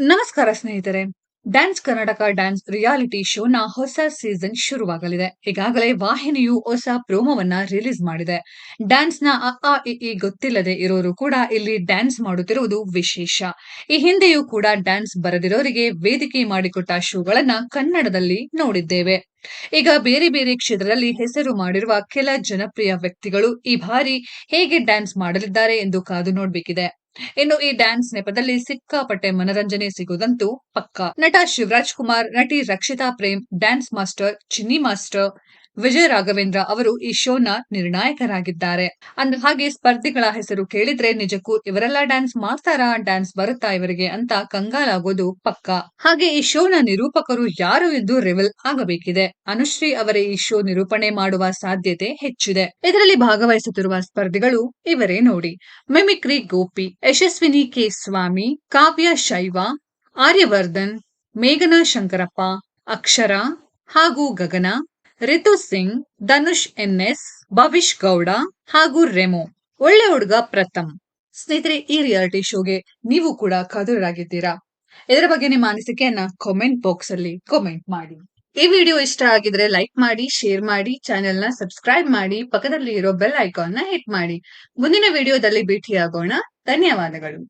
ನಮಸ್ಕಾರ ಸ್ನೇಹಿತರೆ dance Karnataka dance reality ಶೋನ ಹೊಸ ಸೀಸನ್ ಶುರುವಾಗಲಿದೆ. ಈಗಾಗಲೇ ವಾಹಿನಿಯು ಹೊಸ ಪ್ರೋಮೋವನ್ನ ರಿಲೀಸ್ ಮಾಡಿದೆ. ಡ್ಯಾನ್ಸ್ನ ಅ ಇ ಗೊತ್ತಿಲ್ಲದೆ ಇರೋರು ಕೂಡ ಇಲ್ಲಿ ಡ್ಯಾನ್ಸ್ ಮಾಡುತ್ತಿರುವುದು ವಿಶೇಷ. ಈ ಹಿಂದೆಯೂ ಕೂಡ ಡ್ಯಾನ್ಸ್ ಬರೆದಿರೋರಿಗೆ ವೇದಿಕೆ ಮಾಡಿಕೊಟ್ಟ ಶೋಗಳನ್ನ ಕನ್ನಡದಲ್ಲಿ ನೋಡಿದ್ದೇವೆ. ಈಗ ಬೇರೆ ಬೇರೆ ಕ್ಷೇತ್ರದಲ್ಲಿ ಹೆಸರು ಮಾಡಿರುವ ಕೆಲ ಜನಪ್ರಿಯ ವ್ಯಕ್ತಿಗಳು ಈ ಬಾರಿ ಹೇಗೆ ಡ್ಯಾನ್ಸ್ ಮಾಡಲಿದ್ದಾರೆ ಎಂದು ಕಾದು ನೋಡ್ಬೇಕಿದೆ. ಇನ್ನು ಈ ಡ್ಯಾನ್ಸ್ ನೆಪದಲ್ಲಿ ಸಿಕ್ಕಾಪಟ್ಟೆ ಮನರಂಜನೆ ಸಿಗುವುದಂತೂ ಪಕ್ಕಾ. ನಟ ಶಿವರಾಜ್ ಕುಮಾರ್, ನಟಿ Rakshitha Prem dance master Chinni master Vijaya Raghavendra ಅವರು ಈ ಶೋನ ನಿರ್ಣಾಯಕರಾಗಿದ್ದಾರೆ. ಅಂದ ಹಾಗೆ ಸ್ಪರ್ಧಿಗಳ ಹೆಸರು ಕೇಳಿದ್ರೆ ನಿಜಕ್ಕೂ ಇವರೆಲ್ಲ ಡ್ಯಾನ್ಸ್ ಮಾಡ್ತಾರಾ? ಡ್ಯಾನ್ಸ್ ಬರುತ್ತಾ ಇವರಿಗೆ ಅಂತ ಕಂಗಾಲಾಗೋದು ಪಕ್ಕ. ಹಾಗೆ ಈ ಶೋನ ನಿರೂಪಕರು ಯಾರು ಎಂದು ರಿವಲ್ ಆಗಬೇಕಿದೆ. ಅನುಶ್ರೀ ಅವರೇ ಈ ಶೋ ನಿರೂಪಣೆ ಮಾಡುವ ಸಾಧ್ಯತೆ ಹೆಚ್ಚಿದೆ. ಇದರಲ್ಲಿ ಭಾಗವಹಿಸುತ್ತಿರುವ ಸ್ಪರ್ಧಿಗಳು ಇವರೇ ನೋಡಿ. ಮಿಮಿಕ್ರಿ ಗೋಪಿ, ಯಶಸ್ವಿನಿ ಕೆ ಸ್ವಾಮಿ, ಕಾವ್ಯ ಶೈವ, ಆರ್ಯವರ್ಧನ್, ಮೇಘನಾ ಶಂಕರಪ್ಪ, ಅಕ್ಷರ ಹಾಗೂ ಗಗನ ರಿತು ಸಿಂಗ್, ಧನುಷ್ ಎನ್ಎಸ್ ಭವಿಷ್ ಗೌಡ ಹಾಗೂ ರೆಮೋ. ಒಳ್ಳೆ ಹುಡುಗ ಪ್ರಥಮ್. ಸ್ನೇಹಿತರೆ, ಈ ರಿಯಾಲಿಟಿ ಶೋಗೆ ನೀವು ಕೂಡ ಕದುರಾಗಿದ್ದೀರಾ? ಇದರ ಬಗ್ಗೆ ನಿಮ್ಮ ಅನಿಸಿಕೆಯನ್ನ ಕಾಮೆಂಟ್ ಬಾಕ್ಸ್ ಅಲ್ಲಿ ಕಾಮೆಂಟ್ ಮಾಡಿ. ಈ ವಿಡಿಯೋ ಇಷ್ಟ ಆಗಿದ್ರೆ ಲೈಕ್ ಮಾಡಿ ಶೇರ್ ಮಾಡಿ ಚಾನೆಲ್ನ ಸಬ್ಸ್ಕ್ರೈಬ್ ಮಾಡಿ ಪಕ್ಕದಲ್ಲಿ ಇರೋ ಬೆಲ್ ಐಕಾನ್ನ ಹಿಟ್ ಮಾಡಿ. ಮುಂದಿನ ವಿಡಿಯೋದಲ್ಲಿ ಭೇಟಿಯಾಗೋಣ. ಧನ್ಯವಾದಗಳು.